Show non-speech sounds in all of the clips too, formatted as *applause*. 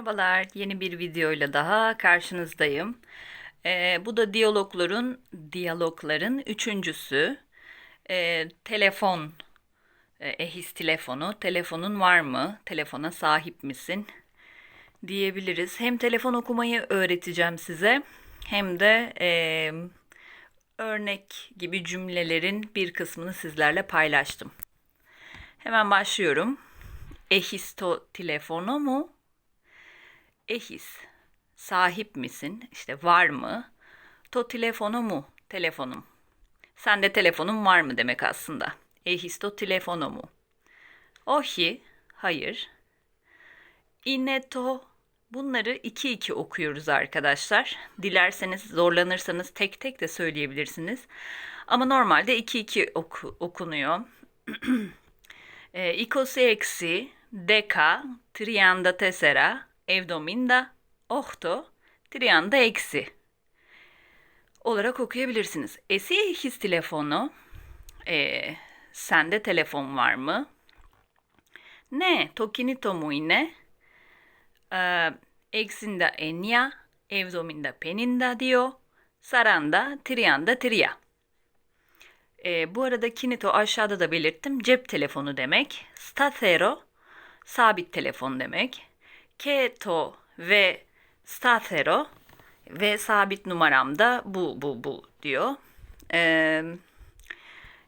Merhabalar, yeni bir videoyla daha karşınızdayım. Ee, bu da diyalogların diyalogların üçüncüsü. Ee, telefon, e, ehis telefonu, telefonun var mı? Telefona sahip misin? Diyebiliriz. Hem telefon okumayı öğreteceğim size, hem de e, örnek gibi cümlelerin bir kısmını sizlerle paylaştım. Hemen başlıyorum. Ehisto telefono mu? Ehis. Sahip misin? İşte var mı? To telefono mu? Telefonum. Sende telefonun var mı demek aslında. Ehisto telefono mu? Ohi. Hayır. Ineto. Bunları iki iki okuyoruz arkadaşlar. Dilerseniz zorlanırsanız tek tek de söyleyebilirsiniz. Ama normalde iki iki oku, okunuyor. *clears throat* e, ikosi eksi, deka, trianda tesera, evdominda, ohto, trianda eksi olarak okuyabilirsiniz. Esi his telefonu, e, sende telefon var mı? Ne, tokinito mu yine? E, eksinde enya, evdominda peninda diyor. Saranda, trianda, tria. E, bu arada kinito aşağıda da belirttim. Cep telefonu demek. Stathero, sabit telefon demek. Keto ve stathero ve sabit numaramda bu bu bu diyor. Ee,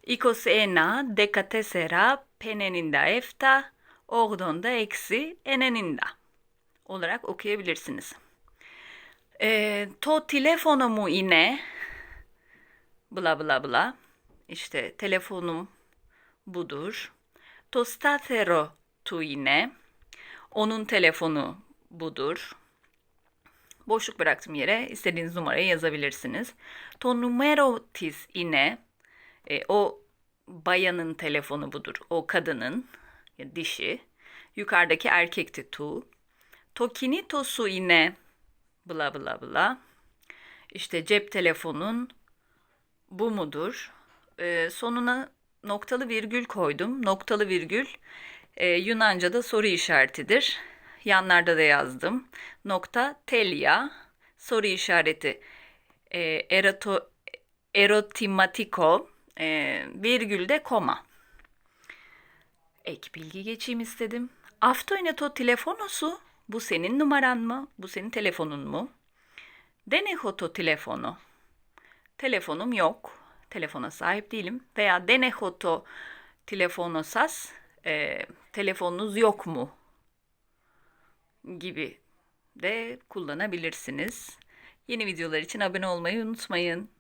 ikos ena dekatesera peneninda efta ordonda eksi eneninda olarak okuyabilirsiniz. Ee, to telefonumu ine bla bla bla işte telefonum budur. To stathero tu ine onun telefonu budur. Boşluk bıraktım yere. istediğiniz numarayı yazabilirsiniz. To numero tis ine e, o bayanın telefonu budur. O kadının dişi. Yukarıdaki erkekti tu. Tokini tosu ine bla bla bla. İşte cep telefonun bu mudur? E, sonuna noktalı virgül koydum. Noktalı virgül e, Yunanca'da soru işaretidir. Yanlarda da yazdım. Nokta telya soru işareti e, erato, erotimatiko e, virgülde koma. Ek bilgi geçeyim istedim. Aftoineto telefonosu bu senin numaran mı? Bu senin telefonun mu? Denehoto telefonu. Telefonum yok. Telefona sahip değilim. Veya denehoto telefonosas e, telefonunuz yok mu gibi de kullanabilirsiniz. Yeni videolar için abone olmayı unutmayın.